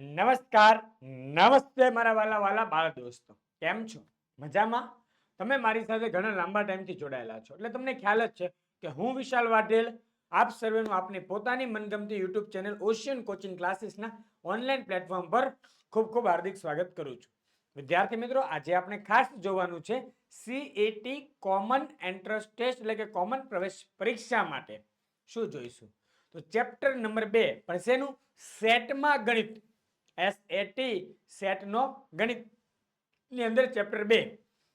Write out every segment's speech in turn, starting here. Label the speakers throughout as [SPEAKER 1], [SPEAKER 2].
[SPEAKER 1] નમસ્કાર, નમસ્તે મારા વાલા વાલા બાળ દોસ્તો. કેમ છો? મજામાં? તમે મારી સાથે ઘણા લાંબા ટાઈમથી જોડાયેલા છો. એટલે તમને ખ્યાલ જ છે કે હું વિશાલ વાઢેલ, આપ સર્વેનું આપની પોતાની મનગમતી યુટ્યુબ ચેનલ ઓશિયન કોચિંગ ક્લાસીસના ઓનલાઈન પ્લેટફોર્મ પર ખૂબ ખૂબ હાર્દિક સ્વાગત કરું છું. વિદ્યાર્થી મિત્રો, આજે આપણે ખાસ જોવાનું છે સીએટી કોમન એન્ટ્રન્સ ટેસ્ટ એટલે કે કોમન પ્રવેશ પરીક્ષા માટે. શું જોઈશું? તો ચેપ્ટર નંબર બે, પણ શેનું? સેટમાં ગણિત. એસ એટી સેટનો ગણિતની અંદર ચેપ્ટર બે.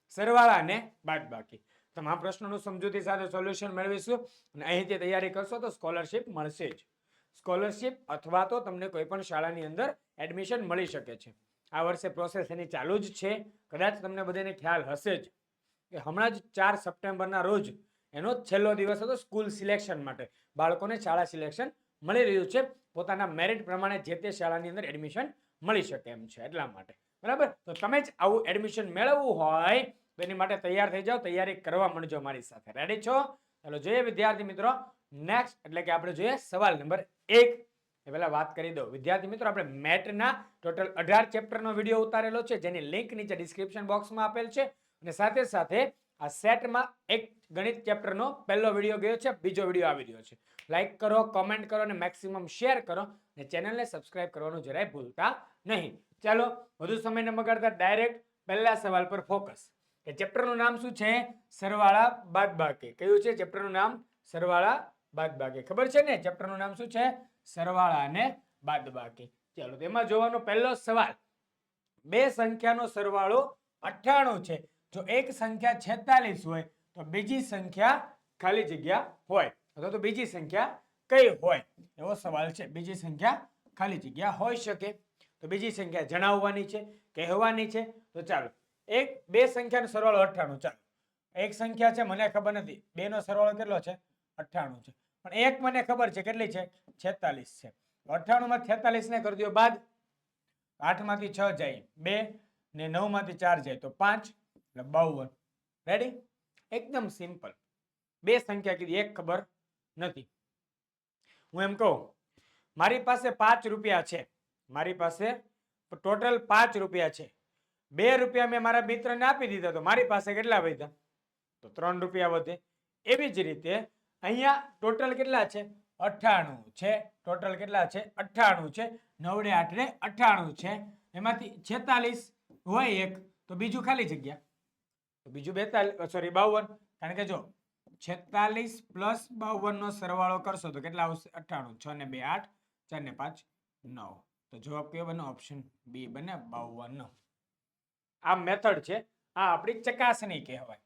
[SPEAKER 1] સરવાળા અને બાદબાકી. તમામ પ્રશ્નોનું સમજૂતી સાથે સોલ્યુશન મેળવીશું. અને અહીંથી તૈયારી કરશો તો સ્કોલરશિપ મળશે જ. સ્કોલરશિપ અથવા તો તમને કોઈ પણ શાળાની અંદર એડમિશન મળી શકે છે. આ વર્ષે પ્રોસેસ એની ચાલુ જ છે. કદાચ તમને બધાને ખ્યાલ હશે જ કે હમણાં જ ચાર સપ્ટેમ્બરના રોજ એનો છેલ્લો દિવસ હતો સ્કૂલ સિલેક્શન માટે. બાળકોને શાળા સિલેક્શન મળી રહ્યું છે. પોતાના મેરિટ પ્રમાણે જે તે શાળાની અંદર એડમિશન મળી શકે એમ છે એટલા માટે. બરાબર? તો તમે જ આવું એડમિશન મેળવવું હોય તો એની માટે તૈયાર થઈ જાઓ. તૈયારી કરવા માંડજો મારી સાથે. રેડી છો? ચાલો જોઈએ વિદ્યાર્થી મિત્રો. નેક્સ્ટ એટલે કે આપણે જોઈએ સવાલ નંબર એક. એ પહેલા વાત કરી દો વિદ્યાર્થી મિત્રો, આપણે મેટના ટોટલ અઢાર ચેપ્ટરનો વીડિયો ઉતારેલો છે. જેની લિંક નીચે ડિસ્ક્રિપ્શન બોક્સમાં આપેલ છે. અને સાથે સાથે આ સેટમાં એક ગણિત ચેપ્ટરનો પહેલો વીડિયો ગયો છે, બીજો વીડિયો આવી રહ્યો છે. લાઇક કરો કોમેન્ટ કરો અને મેક્સિમમ શેર કરો અને ચેનલને સબસ્ક્રાઇબ કરવાનું જરાય ભૂલતા નહીં. ચાલો, વધુ સમય ન બગાડતા ડાયરેક્ટ પહેલા સવાલ પર ફોકસ કે ચેપ્ટરનું નામ શું છે? સરવાળા બાદબાકી. કયું છે ચેપ્ટરનું નામ? સરવાળા બાદબાકી. ખબર છે ને? ચેપ્ટરનું નામ શું છે? સરવાળા અને બાદબાકી. ચાલો તેમાં જોવાનો પહેલો સવાલ. બે સંખ્યાનો સરવાળો અઠ્ઠાણું છે. જો એક સંખ્યા છેતાલીસ હોય તો બીજી સંખ્યા ખાલી જગ્યા હોય. અથવા તો બીજી સંખ્યા કઈ હોય? એવો સવાલ છે. બીજી સંખ્યા ખાલી જગ્યા હોઈ શકે. તો બીજી સંખ્યા જણાવવાની છે, કહેવાની છે. તો ચાલો, એક, બે સંખ્યાનો સરવાળો અઠ્ઠાણું. ચાલો, એક સંખ્યા છે, મને ખબર નથી. બે નો સરવાળો કેટલો છે? અઠ્ઠાણું છે. પણ એક મને ખબર છે કેટલી છે? છેતાલીસ છે. અઠ્ઠાણું માં છેતાલીસ ને કરી દો બાદ આઠમાંથી છ જાય. બે ને નવમાંથી ચાર જાય. તો પાંચ એટલે બાવન. રેડી એકદમ સિમ્પલ બે સંખ્યા કીધી, એક ખબર નથી. હું એમ કહું, મારી પાસે પાંચ રૂપિયા છે. મારી પાસે ટોટલ પાંચ રૂપિયા છે. બે રૂપિયા મેં મારા મિત્રને આપી દીધા તો મારી પાસે કેટલા વધ્યા? તો ત્રણ રૂપિયા વધે. એવી જ રીતે અહીંયા ટોટલ કેટલા છે? અઠ્ઠાણું છે. ટોટલ કેટલા છે? અઠ્ઠાણું છે. નવડે આઠને અઠ્ઠાણું છે. એમાંથી છેતાલીસ હોય એક, તો બીજું ખાલી જગ્યા. બીજું બેતાલીસ સોરી બાવન. કારણ કે જો, છેતાલીસ પ્લસ બાવન નો સરવાળો કરશો તો કેટલા આવશે? અઠ્ઠાણું. છ ને બે આઠ, ચાર ને પાંચ, નવ. તો જવાબ કયો બને ઓપ્શન બી બને બાવન. આ મેથડ છે. આ આપણી ચકાસણી કહેવાય.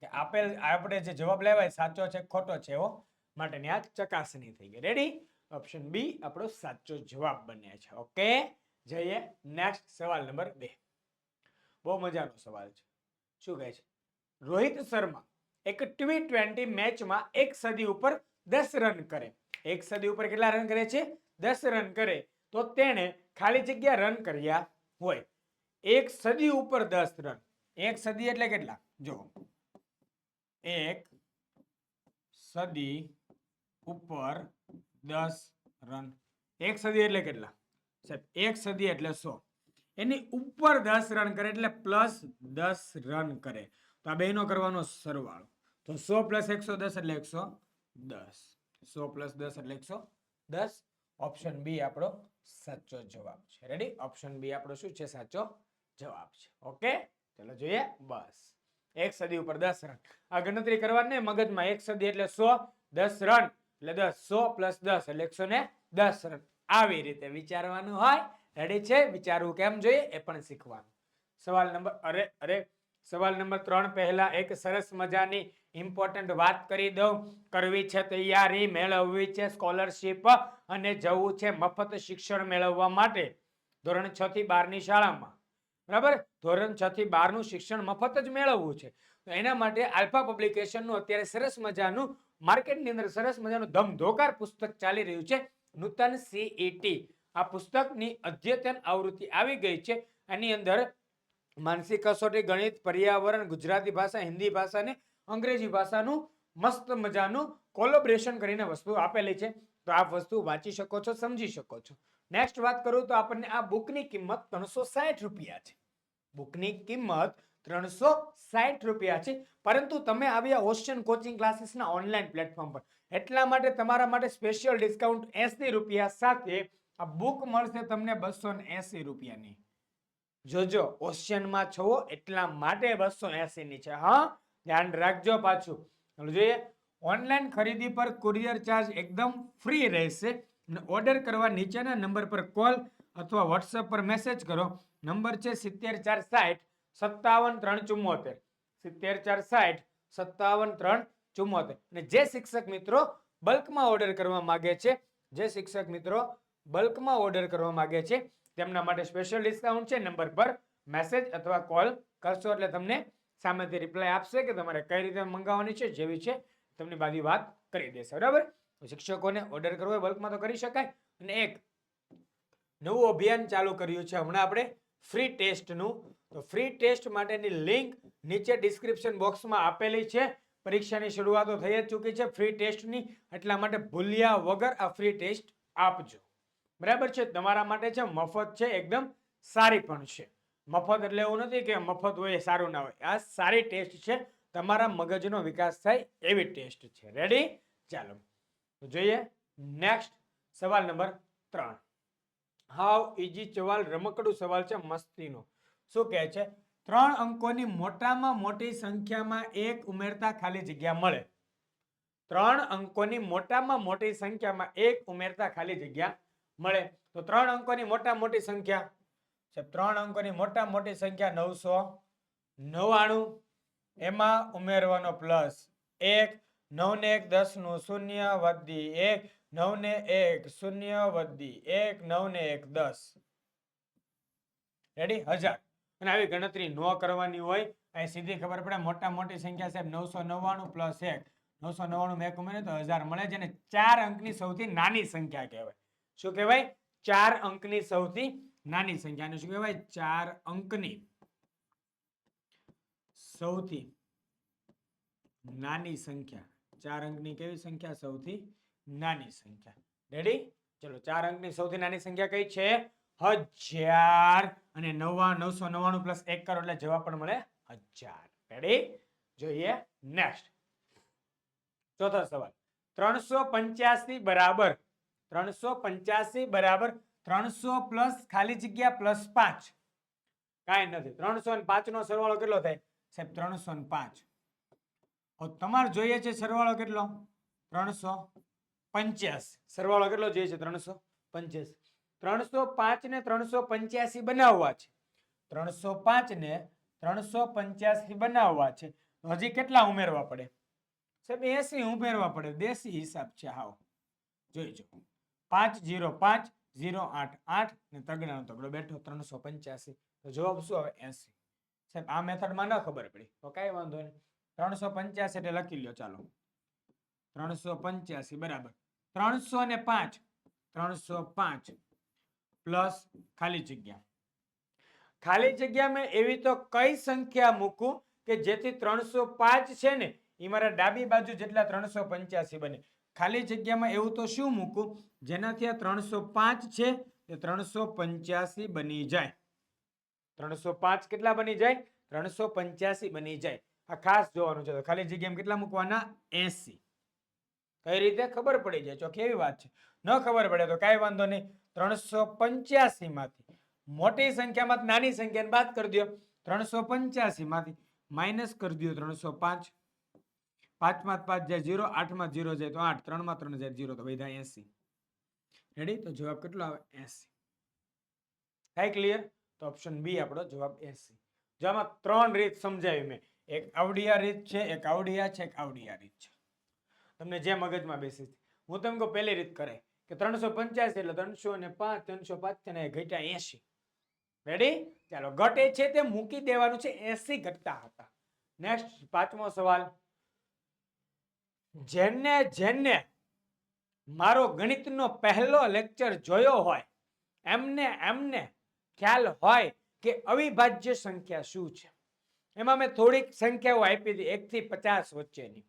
[SPEAKER 1] કે આપેલ, આપણે જે જવાબ લેવાય, સાચો છે ખોટો છે, એવો માટેની આ ચકાસણી થઈ ગઈ. રેડી ઓપ્શન બી આપણો સાચો જવાબ બને છે. ઓકે જઈએ નેક્સ્ટ સવાલ નંબર બે. બહુ મજાનો સવાલ છે. શું કહે છે? રોહિત શર્મા એક ટી ટ્વેન્ટી મેચમાં એક સદી ઉપર દસ રન કરે. એક સદી ઉપર કેટલા રન કરે છે? દસ રન કરે. તો તેણે ખાલી જગ્યા રન કર્યા હોય. એક સદી ઉપર દસ રન. એક સદી એટલે કેટલા? જો એક સદી ઉપર દસ રન. એક સદી એટલે કેટલા? સાહેબ, એક સદી એટલે સો. એની ઉપર દસ રન કરે એટલે પ્લસ દસ રન કરે. તો આ બેનો કરવાનો સરવાળો. તો સો પ્લસ એકસો દસ એટલે એકસો દસ. સો પ્લસ દસ એટલે એકસો દસ. ઓપ્શન બી આપણો સાચો જવાબ છે. રેડી ઓપ્શન બી આપણો શું છે? સાચો જવાબ છે. ઓકે? ચલો જોઈએ. બસ. એક સદી ઉપર દસ રન. આ ગણતરી કરવાની મગજમાં એક સદી એટલે સો દસ રન. એટલે દસ. સો પ્લસ દસ એટલે એકસો ને દસ રન. આવી રીતે વિચારવાનું હોય રેડી છે? વિચારવું કેમ જોઈએ? એ પણ શીખવાનું. સવાલ નંબર, અરે અરે, સવાલ નંબર ત્રણ, પહેલા એક સરસ મજાની ઇમ્પોર્ટન્ટ વાત કરી દઉં. કરવી છે તૈયારી, મેળવવી છે સ્કોલરશીપ અને જવું છે મફત શિક્ષણ મેળવવા માટે. ધોરણ છ થી બારની શાળામાં. બરાબર? ધોરણ છ થી બારનું શિક્ષણ મફત જ મેળવવું છે. તો એના માટે આલ્ફા પબ્લિકેશનનું અત્યારે સરસ મજાનું માર્કેટની અંદર સરસ મજાનું ધમધોકાર પુસ્તક ચાલી રહ્યું છે. નૂતન સીઈટી આ પુસ્તકની અદ્યતન આવૃત્તિ આવી ગઈ છે. એની અંદર માનસિક કસોટી, ગણિત, પર્યાવરણ, ગુજરાતી ભાષા, હિન્દી ભાષા અંગ્રેજી ભાષાનું મસ્ત મજાનું કોલોબ્રેશન કરીને વસ્તુ આપેલી છે. તો આ વસ્તુ વાંચી શકો છો, સમજી શકો છો. નેક્સ્ટ વાત કરું તો આપણને આ બુકની કિંમત ત્રણસો સાઠ રૂપિયા છે. બુકની કિંમત ત્રણસો સાઠ રૂપિયા છે. પરંતુ તમે આવ્યા ઓશિયન કોચિંગ ક્લાસીસના ઓનલાઈન પ્લેટફોર્મ પર. એટલા માટે તમારા માટે સ્પેશિયલ ડિસ્કાઉન્ટ એસી રૂપિયા સાથે આ બુક મળશે તમને બસો એસી રૂપિયાની. જોજો, ઓશિયનમાં છો એટલા માટે બસો એસીની છે, હા? ધ્યાન રાખજો પાછું. જોઈએ, ઓનલાઈન ખરીદી પર કુરિયર ચાર્જ એકદમ ફ્રી રહેશે અને ઓર્ડર કરવા નીચેના નંબર પર કોલ અથવા વોટ્સએપ પર મેસેજ કરો. નંબર છે સિત્તેર ચાર સાઠ સત્તાવન ત્રણ ચુમ્મોતેર સિત્તેર ચાર સાઠ સત્તાવન ત્રણ ચુમ્મોતેર અને જે શિક્ષક મિત્રો બલ્કમાં ઓર્ડર કરવા માગે છે, જે શિક્ષક મિત્રો બલ્કમાં ઓર્ડર કરવા માગે છે. તેમના માટે સ્પેશિયલ ડિસ્કાઉન્ટ છે. નંબર પર મેસેજ અથવા કોલ કરશો એટલે તમને સામેથી રિપ્લાય આપશે કે તમારે કઈ રીતે મંગાવવાની છે, જેવી છે, તમને બધી વાત કરી દેશે. બરાબર? શિક્ષકોને ઓર્ડર કરવો બલ્કમાં તો કરી શકાય. અને એક, નવું અભિયાન ચાલુ કર્યું છે. હમણાં આપણે ફ્રી ટેસ્ટનું તો ફ્રી ટેસ્ટ માટેની લિંક નીચે ડિસ્ક્રિપ્શન બોક્સમાં આપેલી છે. પરીક્ષાની શરૂઆતો થઈ જ ચૂકી છે. ફ્રી ટેસ્ટની એટલા માટે ભૂલ્યા વગર આ ફ્રી ટેસ્ટ આપજો. બરાબર છે? તમારા માટે છે, મફત છે, એકદમ સારી પણ છે. મફત એટલે એવું નથી કે મફત હોય સારું ના હોય. આ સારી ટેસ્ટ છે. તમારા મગજનો વિકાસ થાય એવી ટેસ્ટ છે. રેડી ચાલો. જોઈએ નેક્સ્ટ સવાલ નંબર ત્રણ. હાવ ઇઝી સવાલ રમકડું સવાલ છે મસ્તીનો. શું કહે છે? ત્રણ અંકોની મોટામાં મોટી સંખ્યામાં એક ઉમેરતા ખાલી જગ્યા મળે. ત્રણ અંકોની મોટામાં મોટી સંખ્યામાં એક ઉમેરતા ખાલી જગ્યા મળે. તો ત્રણ અંકોની મોટા મોટી સંખ્યા. છે ત્રણ અંકોની મોટા મોટી સંખ્યા નવસો નવ્વાણું. એમાં ઉમેરવાનો પ્લસ એક નવ ને એક દસનું શૂન્ય વધી એક નવ ને એક, શૂન્ય વધી એક નવ ને એક, દસ. રેડી હજાર. અને આવી ગણતરી ન કરવાની હોય, અહીં સીધી ખબર પડે, મોટા મોટી સંખ્યા સાહેબ, નવસો નવ્વાણું પ્લસ એક. નવસો નવ્વાણું એક ઉમેરે તો હજાર મળે જેને ચાર અંકની સૌથી નાની સંખ્યા કહેવાય. શું કહેવાય? ચાર અંકની સૌથી નાની સંખ્યા. અને શું કહેવાય? ચાર અંકની સૌથી નાની સંખ્યા. ચાર અંકની કેવી સંખ્યા? સૌથી નાની સંખ્યા. રેડી ચલો, ચાર અંકની સૌથી નાની સંખ્યા કઈ છે? હજાર. અને નવા નવસો નવ્વાણું પ્લસ એક કરો એટલે જવાબ પણ મળે હજાર. રેડી જોઈએ નેક્સ્ટ ચોથો સવાલ. ત્રણસો પંચ્યાસી બરાબર ત્રણસો પંચ્યાસી બરાબર ત્રણસો પ્લસ ખાલી જગ્યા પ્લસ પાંચ. કાંઈ નથી. ત્રણસો ને પાંચ નો સરવાળો કેટલો થાય? સાહેબ, ત્રણસો ને પાંચ. તમારે જોઈએ છે સરવાળો કેટલો? ત્રણસો પંચ્યાસી. સરવાળો કેટલો જોઈએ છે? ત્રણસો પંચ્યાસી. ત્રણસો પાંચ ને ત્રણસો પંચ્યાસી બનાવવા છે. ત્રણસો પાંચ ને ત્રણસો પંચ્યાસી બનાવવા છે. હજી કેટલા ઉમેરવા પડે? સાહેબ, એસી ઉમેરવા પડે. દેશી હિસાબ છે. હાવ. જોઈજો પાંચ જીરો પાંચ જીરો આઠ આઠ ને તગડાનો તગડો બેઠો ત્રણસો પંચ્યાસી. તો જવાબ શું આવે? એસી. સાહેબ, આ મેથડમાં ન ખબર પડી. તો કાંઈ વાંધો નહીં. ત્રણસો પંચ્યાસી એટલે લખી લ્યો, ચાલો. ત્રણસો પંચ્યાસી, બરાબર. ત્રણસો ને પાંચ. ત્રણસો પાંચ પ્લસ ખાલી જગ્યા. ખાલી જગ્યા મેં એવી તો કઈ સંખ્યા મૂકું કે જેથી ત્રણસો પાંચ છે ને એ મારા ડાબી બાજુ જેટલા ત્રણસો પંચ્યાસી બને. ખાલી જગ્યામાં એવું તો શું મૂકું? જેનાથી આ ત્રણસો પાંચ છે, એ ત્રણસો પંચ્યાસી બની જાય. ત્રણસો પાંચ કેટલા બની જાય? ત્રણસો પંચ્યાસી બની જાય. આ ખાસ જોવાનું છે તો ખાલી જગ્યામાં કેટલા મૂકવાના? એસી. કઈ રીતે? ખબર પડી જાય. ચોખ્ખી એવી વાત છે. ન ખબર પડે તો કાંઈ વાંધો નહીં. ત્રણસો પંચ્યાસી માંથી. મોટી સંખ્યામાં નાની સંખ્યાને બાદ કરી દો ત્રણસો પંચ્યાસી માંથી. માઇનસ કરી દો ત્રણસો પાંચ. પાંચમાં પાંચ જાય જીરો આઠમાં જીરો જાય તો આઠ, ત્રણમાં ત્રણ જાય જીરો તો વધ્યા એસી. રેડી તો જવાબ કેટલો આવે? એસી. થાય ક્લિયર તો ઓપ્શન બી આપણો જવાબ એસી. જો આમાં ત્રણ રીત સમજાવી મેં. એક આવડિયા રીત છે, એક આવડિયા છે, એક આવડિયા રીત છે. તમને જે મગજમાં બેસી. હું તમને કહું, પહેલી રીત કરે. કે ત્રણસો પંચ્યાસી એટલે ત્રણસો ને પાંચ, ત્રણસો પાંચ છે ઘટ્યા એસી. રેડી ચાલો, ઘટે છે તે મૂકી દેવાનું છે એસી ઘટતા હતા. નેક્સ્ટ પાંચમો સવાલ. જેને જેને મારો ગણિતનો પહેલો લેક્ચર જોયો હોય, એમને એમને ખ્યાલ હોય કે અવિભાજ્ય સંખ્યા શું છે. એમાં મેં થોડીક સંખ્યાઓ આપી હતી, એકથી પચાસ વચ્ચેની.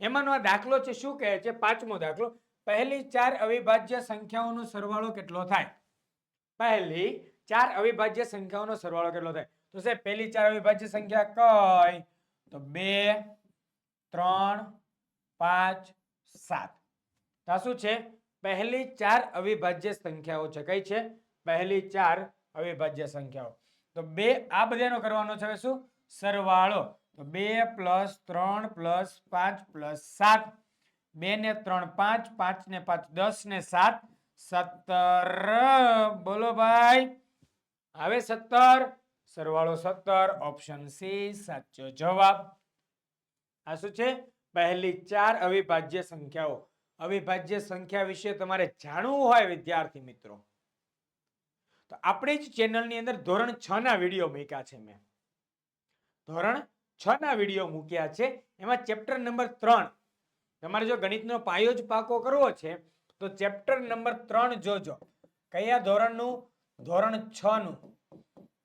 [SPEAKER 1] એમાંનો આ દાખલો છે, શું કહે છે? પાંચમો દાખલો. પહેલી ચાર અવિભાજ્ય સંખ્યાઓનો સરવાળો કેટલો થાય? પહેલી ચાર અવિભાજ્ય સંખ્યાઓનો સરવાળો કેટલો થાય? તો સાહેબ, પહેલી ચાર અવિભાજ્ય સંખ્યા કઈ? તો બે, ત્રણ પાંચ, સાત. તો શું છે? પહેલી ચાર અવિભાજ્ય સંખ્યાઓ છે. કઈ છે? પહેલી ચાર અવિભાજ્ય સંખ્યાઓ. તો બે આ બધાનો કરવાનો છે શું? સરવાળો. તો બે પ્લસ ત્રણ પ્લસ પાંચ પ્લસ સાત. બે ને ત્રણ પાંચ પાંચ ને પાંચ દસ ને સાત. સત્તર. બોલો ભાઈ. આવે સત્તર. સરવાળો સત્તર. ઓપ્શન સી સાચો જવાબ. આ શું છે? પહેલી ચાર અવિભાજ્ય સંખ્યાઓ. અવિભાજ્ય સંખ્યા વિશે તમારે જાણવું હોય, વિદ્યાર્થી મિત્રો. તો આપણી જ ચેનલની અંદર ધોરણ છ ના વીડિયો મૂક્યા છે મેં. ધોરણ છ ના વીડિયો મૂક્યા છે. એમાં ચેપ્ટર નંબર ત્રણ. તમારે જો ગણિતનો પાયો જ પાકો કરવો છે, તો ચેપ્ટર નંબર ત્રણ જોજો. કયા ધોરણનું? ધોરણ છ નું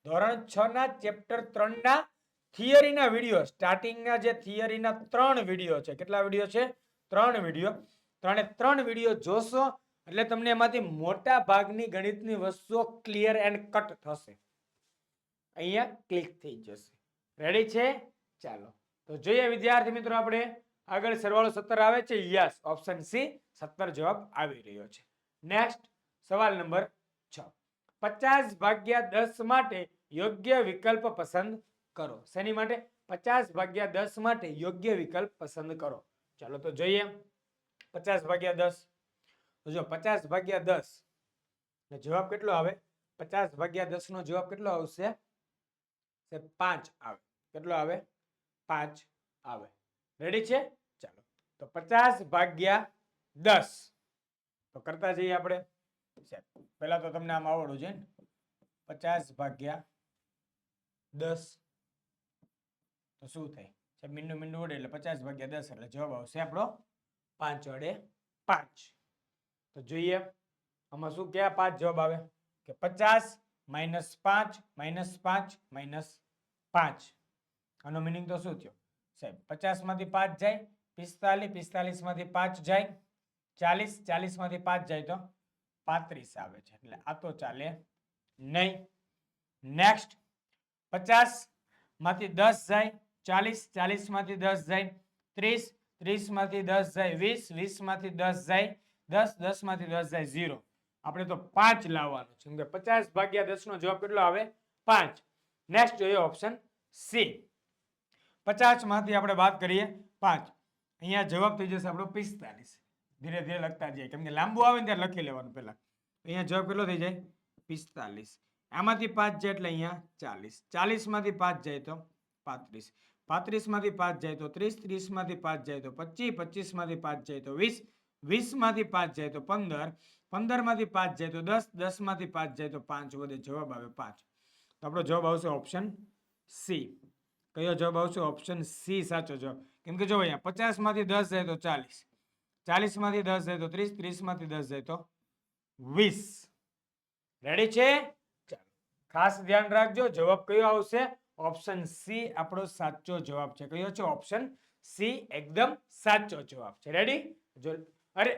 [SPEAKER 1] ધોરણ છ ના ચેપ્ટર ત્રણ ના થિયરીના વીડિયો, સ્ટાર્ટિંગના જે થિયરીના ત્રણ વીડિયો છે, કેટલા વીડિયો છે? ત્રણ વીડિયો. ત્રણે ત્રણ વીડિયો જોશો, એટલે તમને એમાંથી મોટા ભાગની ગણિતની વસ્તુઓ ક્લિયર એન્ડ કટ થશે. અહીંયા ક્લિક થઈ જશે. રેડી છે? ચાલો. તો જોઈએ વિદ્યાર્થી મિત્રો આપણે, આગળ સરવાળો સત્તર આવે છે? યસ ઓપ્શન સી સત્તર જવાબ આવી રહ્યો છે. નેક્સ્ટ સવાલ નંબર છ. પચાસ ભાગ્યા દસ માટે યોગ્ય વિકલ્પ પસંદ કરો. શેની માટે? પચાસ ભાગ્યા દસ માટે યોગ્ય વિકલ્પ પસંદ કરો. ચાલો તો જોઈએ. પચાસ ભાગ્યા દસ. જો પચાસ ભાગ્યા દસ જવાબ કેટલો આવે? પચાસ ભાગ્યા દસ નો જવાબ કેટલો આવશે? પાંચ આવે. કેટલો આવે? પાંચ આવે. રેડી છે? ચાલો. તો પચાસ ભાગ્યા દસ. તો કરતા જઈએ આપણે. પહેલા તો તમને આમ આવડવું છે ને. પચાસ ભાગ્યા દસ. તો શું થાય? છે મીંડું મીંડું વડે એટલે પચાસ ભાગ્યા દસ, એટલે જવાબ આવશે આપણો પાંચ વડે પાંચ. તો જોઈએ, આમાં શું કયા પાંચ જવાબ આવે? કે પચાસ માઇનસ પાંચ માઇનસ પાંચ માઇનસ પાંચ. આનો મિનિંગ તો શું થયો? સાહેબ, પચાસમાંથી પાંચ જાય, પિસ્તાલીસ પિસ્તાલીસમાંથી પાંચ જાય, ચાલીસ ચાલીસમાંથી પાંચ જાય તો પાંત્રીસ આવે છે. એટલે આ તો ચાલે નહીં. નેક્સ્ટ પચાસમાંથી દસ જાય ચાલીસ ચાલીસમાંથી દસ જાય, ત્રીસ ત્રીસમાંથી દસ જાય, વીસ વીસમાંથી દસ જાય, દસ દસમાંથી દસ જાય, ઝીરો. આપણે તો પાંચ લાવવાનું છે. કે પચાસ ભાગ્યા દસ નો જવાબ કેટલો આવે? પાંચ. નેક્સ્ટ જોઈએ ઓપ્શન સી પચાસમાંથી આપણે વાત કરીએ, પાંચ. અહીંયા જવાબ થઈ જશે આપણો પિસ્તાલીસ. ધીરે ધીરે લખતા જઈએ. કેમ કે લાંબુ આવે ને ત્યારે લખી લેવાનું પહેલા. અહીંયા જવાબ કેટલો થઈ જાય? પિસ્તાલીસ. આમાંથી પાંચ જાય એટલે અહીંયા ચાલીસ. ચાલીસમાંથી પાંચ જાય તો પાંત્રીસ. પાંત્રીસમાંથી પાંચ જાય તો ત્રીસ, ત્રીસમાંથી પાંચ જાય તો પચીસ, પચીસમાંથી પાંચ જાય તો વીસ, વીસમાંથી પાંચ જાય તો પંદર, પંદરમાંથી પાંચ જાય તો દસ, દસમાંથી પાંચ જાય તો પાંચ. વધે જવાબ આવે પાંચ. તો આપણો જવાબ આવશે ઓપ્શન સી. કયો જવાબ આવશે? Option C. સાચો જવાબ. કેમ કે જો અહીંયા પચાસમાંથી દસ જાય તો ચાલીસ. ચાલીસમાંથી દસ જાય તો ત્રીસ, ત્રીસમાંથી દસ જાય તો વીસ. રેડી છે? ખાસ ધ્યાન રાખજો. જવાબ કયો આવશે? ઓપ્શન સી આપણો સાચો જવાબ છે. કયો છે? ઓપ્શન સી એકદમ સાચો જવાબ છે. રેડી જો, અરે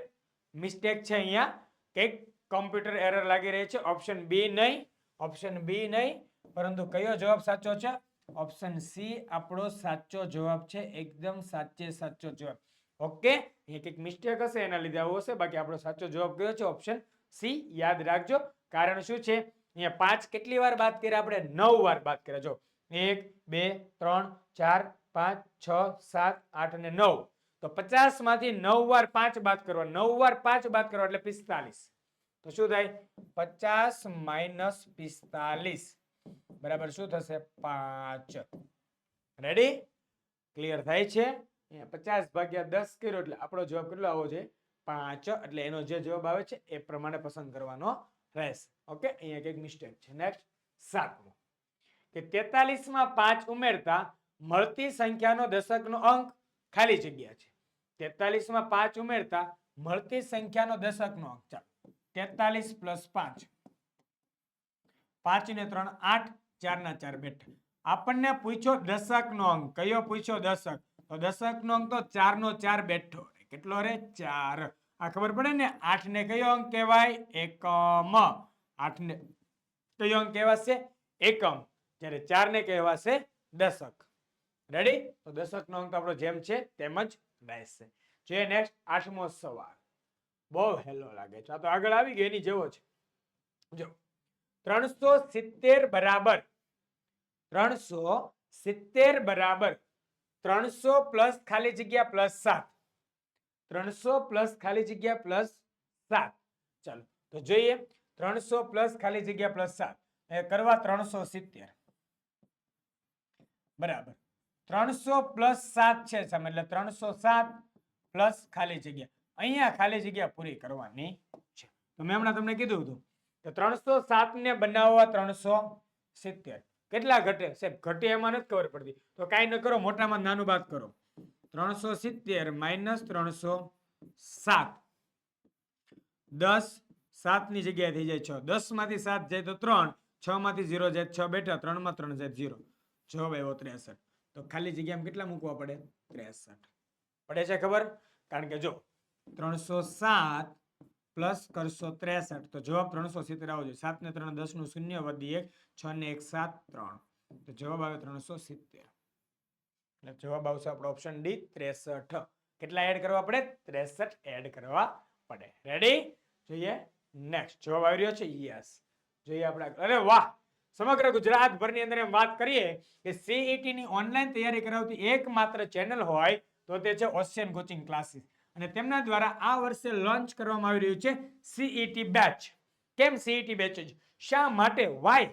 [SPEAKER 1] મિસ્ટેક છે અહીંયા. કંઈક કોમ્પ્યુટર એરર લાગી રહી છે. ઓપ્શન બી નહીં. ઓપ્શન બી નહીં. પરંતુ કયો જવાબ સાચો છે? ઓપ્શન સી આપણો સાચો જવાબ છે. એકદમ સાચે સાચો જવાબ. ઓકે અહીંયા કંઈક મિસ્ટેક હશે, એના લીધે આવું હશે. બાકી આપણો સાચો જવાબ કયો છે? ઓપ્શન સી યાદ રાખજો. કારણ શું છે? અહીંયા પાંચ કેટલી વાર બાદ કર્યા? આપણે નવ વાર બાદ કર્યા. જો એક, બે, ત્રણ, ચાર, પાંચ, છ, સાત, આઠ અને નવ. તો પચાસમાંથી નવ વાર પાંચ બાદ કરવા નવ વાર પાંચ બાદ કરવા એટલે પિસ્તાલીસ. તો શું થાય? પચાસ માઇનસ પિસ્તાલીસ. બરાબર શું થશે? પાંચ. રેડી ક્લિયર થાય છે? પચાસ ભાગ્યા દસ કર્યો એટલે આપણો જવાબ કેટલો આવો છે? પાંચ. એટલે એનો જે જવાબ આવે છે, એ પ્રમાણે પસંદ કરવાનો રહેશે. ઓકે અહીંયા કંઈક મિસ્ટેક છે. નેક્સ્ટ સાતમું. કે તેતાલીસમાં પાંચ ઉમેરતા મળતી સંખ્યાનો દશકનો અંક ખાલી જગ્યા છે. તેતાલીસમાં પાંચ ઉમેરતા મળતી સંખ્યાનો દશકનો અંક, ચાલો. તેતાલીસ પ્લસ પાંચ. પાંચ ને ત્રણ, આઠ ચાર ના ચાર, બેઠા. આપણને પૂછ્યો દશકનો અંક. કયો પૂછ્યો દશક? તો દશક નો અંક તો ચાર નો ચાર બેઠો કેટલો રે? ચાર. આ ખબર પડે ને? આઠ ને કયો અંક કહેવાય? એકમ. આઠ ને કયો અંક કહેવાશે? એકમ. જ્યારે ચાર ને કહેવાશે દશક. રેડી તો દશક નો અંક આપણો જેમ છે તેમ જ રહેશે. જે નેક્સ્ટ આઠમો સવાલ. બહુ હેલો લાગે છે. આ તો આગળ આવી ગયો, એની જેવો છે. જો, ત્રણસો સિત્તેર બરાબર. ત્રણસો સિત્તેર બરાબર. ત્રણસો પ્લસ ખાલી જગ્યા પ્લસ સાત. ત્રણસો પ્લસ ખાલી જગ્યા પ્લસ સાત. ચાલો, તો જોઈએ. ત્રણસો પ્લસ ખાલી જગ્યા પ્લસ સાત. કરવા ત્રણસો સિત્તેર. બરાબર. ત્રણસો પ્લસ સાત છે એટલે ત્રણસો સાત પ્લસ ખાલી જગ્યા. અહીંયા ખાલી જગ્યા પૂરી કરવાની છે. તો મેં હમણાં તમને કીધું હતું કે ત્રણસો સાત ને બનાવવા ત્રણસો સિત્તેર. કેટલા ઘટે? સાહેબ, ઘટે એમાં નથી ખબર પડતી. તો કાંઈ ન કરો, મોટામાં નાનું બાદ કરો. ત્રણસો સિત્તેર માઇનસ ત્રણસો સાત. દસ સાતની જગ્યાએ થઈ જાય છ. દસમાંથી સાત જાય તો ત્રણ. છ માંથી ઝીરો જાય છ બેઠા ત્રણમાં ત્રણ જાય ઝીરો. જવાબ આવ્યો ત્રેસઠ. તો ખાલી જગ્યામાં કેટલા મૂકવા પડે? ત્રેસઠ. પડે છે ખબર? કારણ કે જો, ત્રણસો સાત પ્લસ કરશો ત્રેસઠ, તો જવાબ ત્રણસો સિત્તેર આવજો સાત ને ત્રણ દસનું શૂન્ય વધી એક છ ને એક, સાત, ત્રણ. તો જવાબ આવે ત્રણસો સિત્તેર. એટલે જવાબ આવશે આપણો ઓપ્શન ડી ત્રેસઠ. કેટલા એડ કરવા પડે? ત્રેસઠ એડ કરવા પડે. રેડી જોઈએ. નેક્સ્ટ જવાબ આવી રહ્યો છે યસ જોઈએ આપણે અરે વાહ! સમગ્ર ગુજરાતભરની અંદર એમ વાત કરીએ કે સીઈટી ની ઓનલાઈન તૈયારી કરાવતી એકમાત્ર ચેનલ હોય તો તે છે ઓશિયન કોચિંગ ક્લાસીસ અને તેમના દ્વારા આ વર્ષે લોન્ચ કરવામાં આવી રહ્યું છે સીઈટી બેચ કેમ સીઈટી બેચ જ? શા માટે? વાય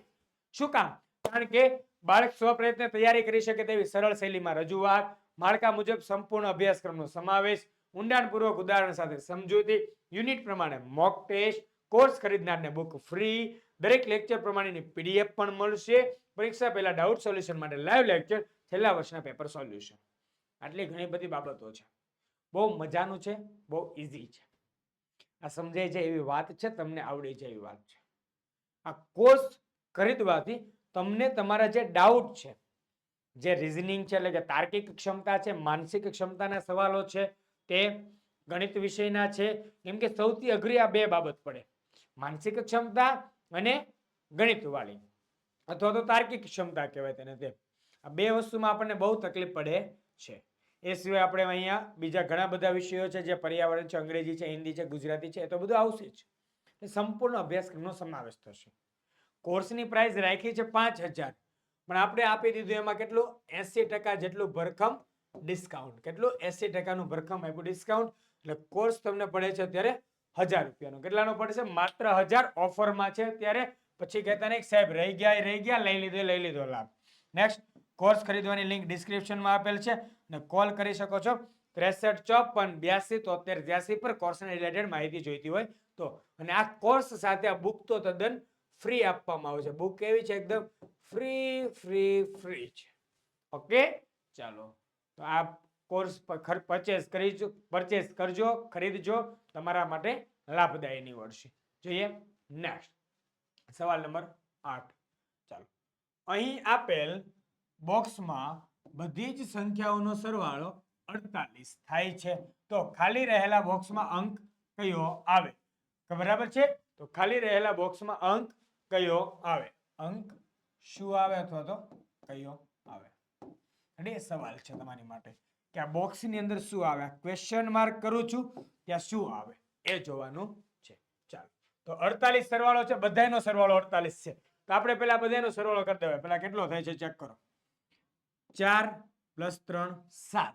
[SPEAKER 1] શું કામ? કારણ કે બાળક સ્વપ્રયત્ને તૈયારી કરી શકે તેવી સરળ શૈલીમાં રજૂઆત, માળખા મુજબ સંપૂર્ણ અભ્યાસક્રમનો સમાવેશ, ઊંડાણપૂર્વક ઉદાહરણ સાથે સમજૂતી, યુનિટ પ્રમાણે મોક ટેસ્ટ કોર્સ ખરીદનારને બુક ફ્રી દરેક લેક્ચર પ્રમાણેની પીડીએફ પણ મળશે. પરીક્ષા પહેલા ડાઉટ સોલ્યુશન માટે લાઈવ લેક્ચર છેલ્લા વર્ષના પેપર સોલ્યુશન આટલી ઘણી બધી બાબતો છે. બહુ મજાનું છે, બહુ ઇઝી છે. આ સમજાય છે એવી વાત છે, તમને આવડી જાય એવી વાત છે. આ કોર્સ ખરીદવાથી તમને તમારા જે ડાઉટ છે, જે રિઝનિંગ છે, એટલે કે તાર્કિક ક્ષમતા છે, માનસિક ક્ષમતાના સવાલો છે, તે ગણિત વિષયના છે. કેમ કે સૌથી અઘરી આ બે બાબત પડે. માનસિક ક્ષમતા અને ગણિત વાળી અથવા તો તાર્કિક ક્ષમતા કહેવાય તેને તે આ બે વસ્તુમાં આપણને બહુ તકલીફ પડે છે. એ સિવાય આપણે અહીંયા બીજા ઘણા બધા વિષયો છે, જે પર્યાવરણ છે, અંગ્રેજી છે, હિન્દી છે, ગુજરાતી છે, એ તો બધું આવશે જ. સંપૂર્ણ અભ્યાસક્રમનો સમાવેશ થશે. કોર્સની પ્રાઇસ રાખી છે પાંચ હજાર. પણ આપણે આપી દીધું એમાં કેટલું? એસી ટકા જેટલું ભરખમ ડિસ્કાઉન્ટ કેટલું? એસી ટકાનું ભરખમ આપ્યું ડિસ્કાઉન્ટ એટલે કોર્સ તમને પડે છે અત્યારે હજાર રૂપિયાનો. કેટલાનો પડશે? માત્ર હજાર ઓફરમાં છે ત્યારે પછી કહેતા નહીં સાહેબ, રહી ગયા રહી ગયા, લઈ લીધો લઈ લીધો, લાભ. નેક્સ્ટ કોર્સ ખરીદવાની લિંક ડિસ્ક્રિપ્શનમાં આપેલ છે. અને કોલ કરી શકો છો. ત્રેસઠ, ચોપન, બ્યાસી, તોતેર ત્યાસી પર કોર્સને રિલેટેડ માહિતી જોઈતી હોય તો. અને આ કોર્સ સાથે આ બુક તો તદ્દન ફ્રી આપવામાં આવે છે. બુક કેવી છે એકદમ ફ્રી ફ્રી ફ્રી છે. ઓકે ચાલો. તો આ કોર્સ પરચેસ કરી પરચેસ કરજો, ખરીદજો. તમારા માટે લાભદાયી નીવડશે જોઈએ નેક્સ્ટ સવાલ નંબર આઠ. ચાલો. અહીં આપેલ બોક્સમાં બધી જ સંખ્યાઓનો સરવાળો અડતાલીસ થાય છે. તો ખાલી રહેલા બોક્સમાં અંક કયો આવે? બરાબર છે? તો ખાલી રહેલા બોક્સમાં અંક કયો આવે? અંક શું આવે અથવા તો કયો આવે? અને એ સવાલ છે તમારી માટે. કે આ બોક્સની અંદર શું આવે? ક્વેશ્ચન માર્ક કરું છું, ત્યાં શું આવે? એ જોવાનું છે. ચાલો. તો અડતાલીસ સરવાળો છે, બધાયનો સરવાળો અડતાલીસ છે. તો આપણે પેલા બધાયનો સરવાળો કરી દેવાય. પેલા કેટલો થાય છે ચેક કરો. ચાર પ્લસ ત્રણ, સાત.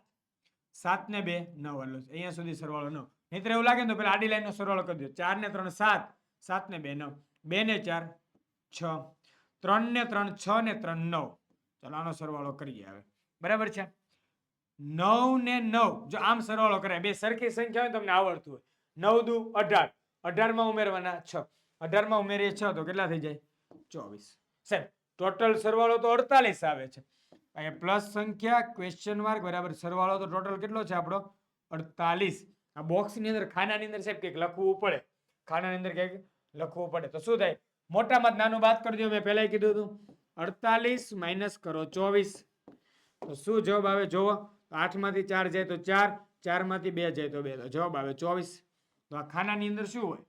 [SPEAKER 1] સાત ને બે, નવ. એટલે અહીંયા સુધી સરવાળો નવ. નહીતર એવું લાગે ને તો પેલા આડી લાઈનનો સરવાળો કરી દો. ચાર ને ત્રણ, સાત. સાત ને બે, નવ. બે ને ચાર, છ. ત્રણ ને ત્રણ, છ ને ત્રણ, નવ. ચાલો, આનો સરવાળો કરીએ હવે. બરાબર છે? નવ ને નવ. જો આમ સરવાળો કરાય. બે સરખી સંખ્યા હોય તમને આવડતું હોય. નવ દુ અઢાર. અઢારમાં ઉમેરવાના છ. અઢારમાં ઉમેરીએ છ તો કેટલા થઈ જાય? ચોવીસ. સાહેબ ટોટલ સરવાળો તો અડતાલીસ આવે છે. અહીંયા પ્લસ સંખ્યા ક્વેશ્ચન માર્ક બરાબર. સરવાળો તો ટોટલ કેટલો છે આપણો? અડતાલીસ. આ બોક્સની અંદર, ખાનાની અંદર સાહેબ કંઈક લખવું પડે. ખાનાની અંદર કંઈક લખવું પડે. તો શું થાય? મોટામાં નાનું બાદ કરી દો મેં પહેલાં કીધું હતું. અડતાલીસ માઇનસ કરો ચોવીસ. તો શું જવાબ આવે? જોવો આઠમાંથી ચાર જાય તો ચાર, ચારમાંથી બે જાય તો બે તો જવાબ આવે ચોવીસ. તો આ ખાનાની અંદર શું હોય?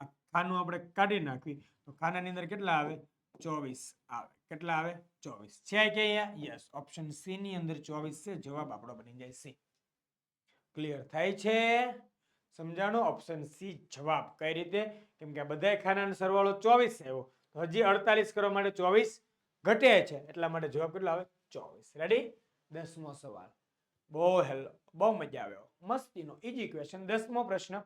[SPEAKER 1] આ ખાનું આપણે કાઢી નાખવી. તો ખાનાની અંદર કેટલા આવે? ચોવીસ આવે. કેટલા આવે? ચોવીસ. છે કે અહીંયા? યસ ઓપ્શન સી ની અંદર ચોવીસ છે. જવાબ આપણો બની જાય સી ક્લિયર થાય છે? સમજાણો? ઓપ્શન સી જવાબ. કઈ રીતે? કેમ કે આ બધાય ખાનાનો સરવાળો ચોવીસ આવ્યો. હજી અડતાલીસ કરવા માટે ચોવીસ ઘટે છે. એટલા માટે જવાબ કેટલો આવે? ચોવીસ. રેડી દસમો સવાલ. બહુ હેલો, બહુ મજા આવ્યો. મસ્તીનો, ઈજી ક્વેશ્ચન દસમો પ્રશ્ન.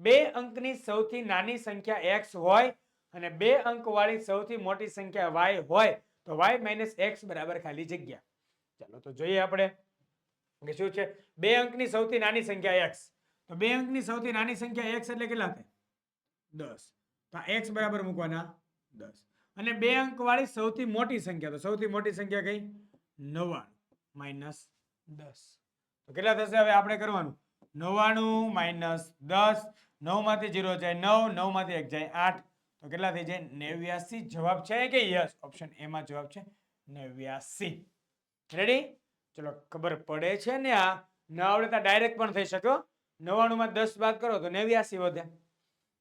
[SPEAKER 1] બે અંકની સૌથી નાની સંખ્યા એક્સ હોય અને બે અંક વાળી સૌથી મોટી સંખ્યા વાય હોય, તો વાય માઇનસ એક્સ બરાબર ખાલી જગ્યા. ચાલો તો જોઈએ આપણે કે શું છે? બે અંકની સૌથી નાની સંખ્યા એક્સ તો બે અંકની સૌથી નાની સંખ્યા એક્સ એટલે કેટલા થાય? દસ. તો એક્સ બરાબર મૂકવાના દસ. અને બે અંક વાળી સૌથી મોટી સંખ્યા, તો સૌથી મોટી સંખ્યા કઈ? નવ્વાણું. માઇનસ દસ. તો કેટલા થશે હવે આપણે કરવાનું? નવ્વાણું માઇનસ દસ, નવમાંથી જીરો જાય નવ, નવમાંથી એક જાય આઠ. તો કેટલા થઈ જાય? નેવ્યાસી. જવાબ છે કે યસ? ઓપ્શન એમાં જવાબ છે નેવ્યાસી. રેડી ચલો, ખબર પડે છે ને આ? ન આવડે તો ડાયરેક્ટ પણ થઈ શક્યો. નવ્વાણુંમાં દસ બાદ કરો તો નેવ્યાસી વધે.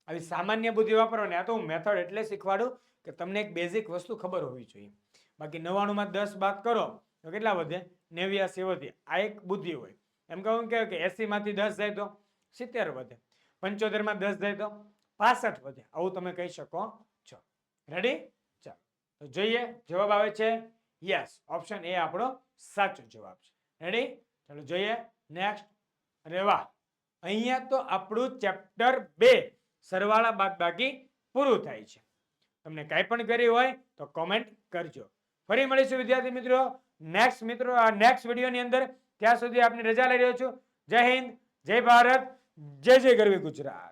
[SPEAKER 1] આવી સામાન્ય બુદ્ધિ વાપરવાની આ તો હું મેથડ એટલે શીખવાડું કે તમને એક બેઝિક વસ્તુ ખબર હોવી જોઈએ. બાકી નવ્વાણુંમાં દસ બાદ કરો. તો કેટલા વધે? નેવ્યાસી વધે. આ એક બુદ્ધિ હોય. એમ કહું કે કે એસી માંથી દસ જાય તો સિત્તેર વધે. પંચોતેરમાં દસ જાય તો પાસઠ વધે. આવું તમે કહી શકો છો. રેડી ચાલો. તો જોઈએ, જવાબ આવે છે યસ. ઓપ્શન એ આપણો સાચો જવાબ છે. રેડી ચાલો જોઈએ. નેક્સ્ટ અરે અહીંયા તો આપણું ચેપ્ટર બે સરવાળા બાદબાકી પૂરું થાય છે. તમને કાંઈ પણ કર્યું હોય તો કોમેન્ટ કરજો. ફરી મળીશું, વિદ્યાર્થી મિત્રો. નેક્સ્ટ મિત્રો, આ નેક્સ્ટ વિડીયોની અંદર ત્યાં સુધી આપની રજા લઈ રહ્યો છું. જય હિન્દ, જય ભારત, જય જય ગરવી ગુજરાત.